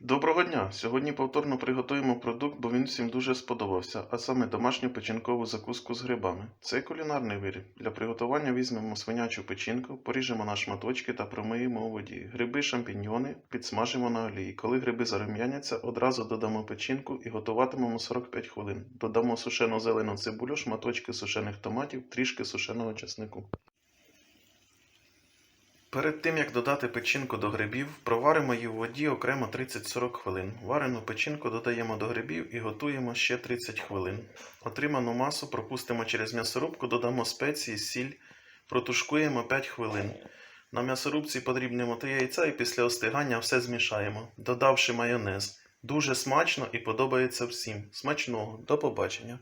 Доброго дня! Сьогодні повторно приготуємо продукт, бо він всім дуже сподобався, а саме домашню печінкову закуску з грибами. Це кулінарний виріб. Для приготування візьмемо свинячу печінку, поріжемо на шматочки та промиємо у воді. Гриби, шампіньйони підсмажимо на олії. Коли гриби зарум'яняться, одразу додамо печінку і готуватимемо 45 хвилин. Додамо сушену зелену цибулю, шматочки сушених томатів, трішки сушеного чеснику. Перед тим як додати печінку до грибів, проваримо її в воді окремо 30-40 хвилин. Варену печінку додаємо до грибів і готуємо ще 30 хвилин. Отриману масу пропустимо через м'ясорубку, додамо спеції, сіль, протушкуємо 5 хвилин. На м'ясорубці подрібнемо три яйця і після остигання все змішаємо, додавши майонез. Дуже смачно і подобається всім. Смачного. До побачення.